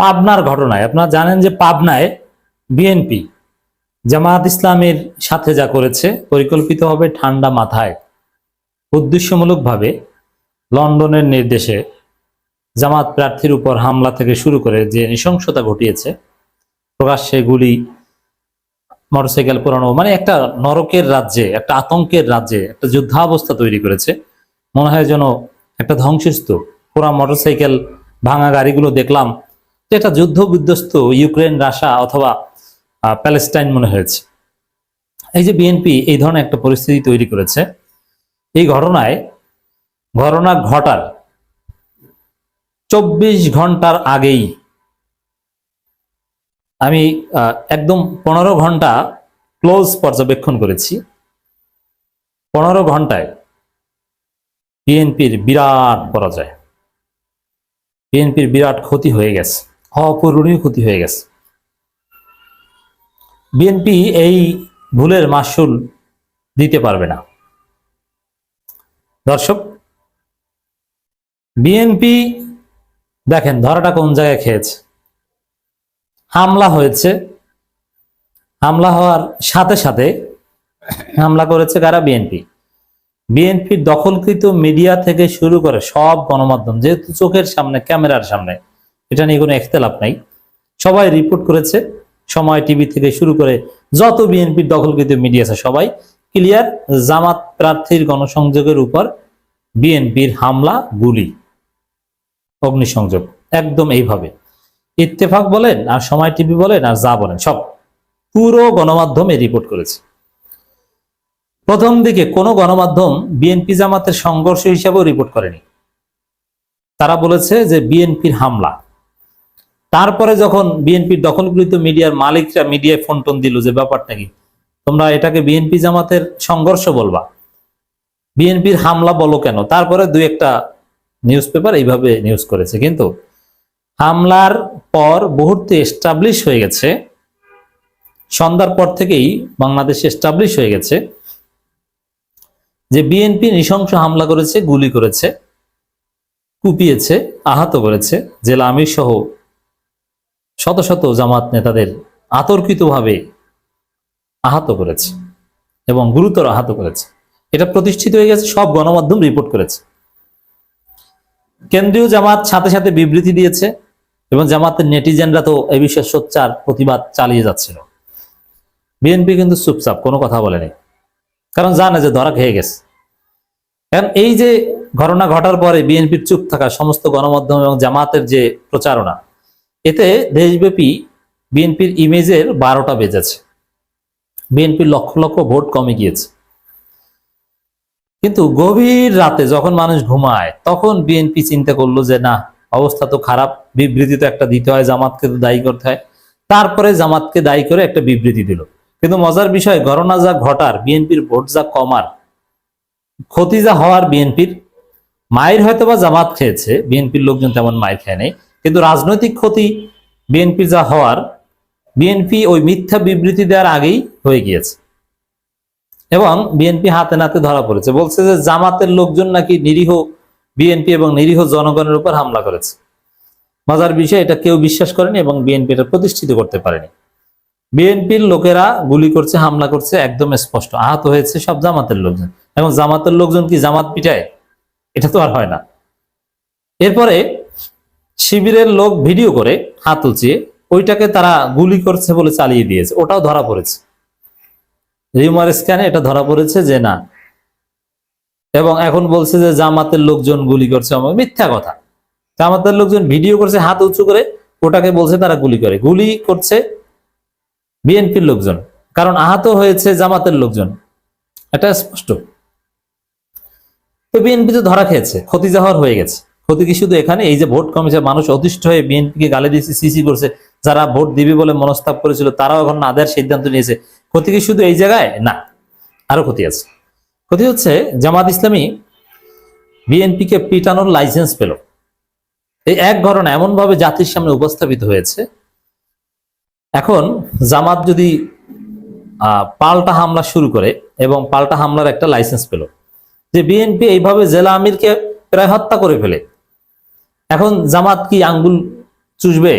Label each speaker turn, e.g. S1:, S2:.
S1: পাবনার ঘটনায়। আপনারা জানেন যে পাবনায় বিএনপি জামায়াত ইসলামের সাথে যা করেছে পরিকল্পিতভাবে ঠান্ডা মাথায়। উদ্দেশ্যমূলকভাবে লন্ডনের নির্দেশে জামাত প্রার্থীর উপর হামলা থেকে শুরু করে যে নৃশংসতা ঘটিয়েছে, প্রকাশ্যে গুলি, মোটরসাইকেল পোড়ানো মানে একটা নরকের রাজ্যে, একটা আতঙ্কের রাজ্যে একটা যুদ্ধাবস্থা তৈরি করেছে। মনে হয় যেন একটা ধ্বংসস্তূপ। পুরা মোটরসাইকেল ভাঙা গাড়িগুলো দেখলাম যে একটা যুদ্ধ বিধ্বস্ত ইউক্রেন, রাশিয়া অথবা প্যালেস্টাইন মনে হয়েছে। এই যে বিএনপি এই ধরনের একটা পরিস্থিতি তৈরি করেছে। এই ঘটনায় ঘটনা ঘটার চব্বিশ ঘণ্টার আগেই আমি একদম পনেরো ঘণ্টা ক্লোজ পর্যবেক্ষণ করেছি। পনেরো ঘন্টায় বিএনপির বিরাট পরাজয়। বিএনপির বিরাট ক্ষতি হয়ে গেছে। অপূরণীয় ক্ষতি হয়ে গেছে। বিএনপি এই ভুলের মাসুল দিতে পারবে না। দর্শক বিএনপি দেখেন ধরাটা কোন জায়গায় খেয়েছে? হামলা হয়েছে। হামলা হওয়ার সাথে সাথে হামলা করেছে কারা? বিএনপি বিএনপির দখলকৃত মিডিয়া থেকে শুরু করে সব গণমাধ্যম, যেহেতু চোখের সামনে, ক্যামেরার সামনে এটা নিয়ে কোনো একতলাপ নাই। সবাই রিপোর্ট করেছে। সময় টিভি থেকে শুরু করে যত বিএনপির দখলকৃত মিডিয়া আছে সবাই। ক্লিয়ার জামাত প্রার্থীর গণসংযোগের উপর বিএনপির হামলা, গুলি। অগ্নিসংযোগ। একদম এইভাবে। ইত্তেফাক বলেন আর সময় টিভি বলেন আর যা বলেন, সব। পুরো গণমাধ্যমে রিপোর্ট করেছে। প্রথম দিকে কোনো গণমাধ্যম বিএনপি জামাতের সংঘর্ষ হিসাবেও রিপোর্ট করেনি। তারা বলেছে যে বিএনপির হামলা। তারপরে যখন বিএনপির দখলকৃত মিডিয়ার মালিকরা মিডিয়ায় ফোন টোন দিল যে ব্যাপারটা কি? তোমরা এটাকে বিএনপি জামাতের সংঘর্ষ বলবা। বিএনপির হামলা বলো কেন? তারপরে দুই একটা নিউজ পেপার এইভাবে নিউজ করেছে। কিন্তু হামলার পর মুহূর্তে এস্টাবলিশ হয়ে গেছে। সন্ধ্যার পর থেকেই বাংলাদেশে এস্টাবলিশ হয়ে গেছে। যে বিএনপি নৃশংস হামলা করেছে, গুলি করেছে, কুপিয়েছে, আহত করেছে, জেলা আমির সহ শত শত জামাত নেতাদের আতর্কিতভাবে আহত করেছে এবং গুরুতর আহত করেছে। এটা প্রতিষ্ঠিত হয়ে গেছে, সব গণমাধ্যম রিপোর্ট করেছে। কেন্দ্রীয় জামাত সাথে সাথে বিবৃতি দিয়েছে এবং জামাতের নেটিজেনরা তো এই বিষয়ে সোচ্চার, প্রতিবাদ চালিয়ে যাচ্ছিল। বিএনপি কিন্তু চুপচাপ, কোনো কথা বলেনি। কারণ জানে যে ধরা খেয়ে গেছে। কারণ এই যে ঘটনা ঘটার পরে বিএনপির চুপ থাকা, সমস্ত গণমাধ্যম এবং জামাতের যে প্রচারণা এতে দেশব্যাপী বিএনপির ইমেজের বারোটা বেজেছে। বিএনপির লক্ষ লক্ষ ভোট কমে গিয়েছে। কিন্তু গভীর রাতে যখন মানুষ ঘুমায়, তখন বিএনপি চিন্তা করল যে, না, অবস্থা তো খারাপ, বিবৃতি তো একটা দিতে হয়, জামাতকে তো দায়ী করতে হয়। তারপরে জামাতকে দায়ী করে একটা বিবৃতি দিল। কিন্তু মজার বিষয়, ঘটনা যা ঘটার, বিএনপির ভোট যা কমার, ক্ষতি যা হওয়ার বিএনপির, মায়ের হয়তো বা জামাত খেয়েছে, বিএনপির লোকজন তেমন মায়ের খেয়ে নেই। কিন্তু রাজনৈতিক ক্ষতি বিএনপি যা হওয়ার বিএনপি ওই মিথ্যা বিবৃতি দেওয়ার আগেই হয়ে গিয়েছে। এবং বিএনপি হাতে নাতে ধরা পড়েছে। বলছে যে জামাতের লোকজন নাকি নিরীহ বিএনপি এবং নিরীহ জনগণের উপর হামলা করেছে। মজার বিষয় এটা কেউ বিশ্বাস করেনি এবং বিএনপি এটা প্রতিষ্ঠিত করতে পারেনি। বিএনপির লোকেরা গুলি করছে, হামলা করছে, একদম স্পষ্ট। আহত হয়েছে সব জামাতের লোকজন। এবং জামাতের লোকজন কি জামাত পিটায়? এটা তো আর হয় না। এরপরে শিবিরের লোক ভিডিও করে হাত উঁচিয়ে ওইটাকে তারা গুলি করছে বলে চালিয়ে দিয়েছে। ওটাও ধরা পড়েছে। রিউমার স্ক্যানে এটা ধরা পড়েছে যে না। এবং এখন বলছে যে জামাতের লোকজন গুলি করছে আমার মিথ্যা কথা। জামাতের লোকজন ভিডিও করছে, হাত উঁচু করে ওটাকে বলছে তারা গুলি করে। গুলি করছে বিএনপির লোকজন। কারণ আহত হয়েছে জামাতের লোকজন। এটা স্পষ্ট। তো বিএনপি তো ধরা খেয়েছে। ক্ষতি যাওয়ার হয়ে গেছে। ক্ষতি কি শুধু এখানে? এই যে ভোট কমেছে, মানুষ অতিষ্ঠ হয়ে বিএনপিকে গালি দিয়েছে, সিসি করছে, যারা ভোট দিবে বলে মনস্তাপ করেছিল, তারাও এখন না দেওয়ার সিদ্ধান্ত নিয়েছে। ক্ষতি কি শুধু এই জায়গায়? না, আরও ক্ষতি আছে। ক্ষতি হচ্ছে জামাত ইসলামী বিএনপিকে পিটানোর লাইসেন্স পেল। এই এক ঘটনা এমন ভাবে জাতির সামনে উপস্থাপিত হয়েছে। এখন জামাত যদি পাল্টা হামলা শুরু করে এবং পাল্টা হামলার একটা লাইসেন্স পেল, যে বিএনপি এইভাবে জেলা আমিরকে প্রায় হত্যা করে ফেলে এখন জামাত কি আঙ্গুল চুষবে?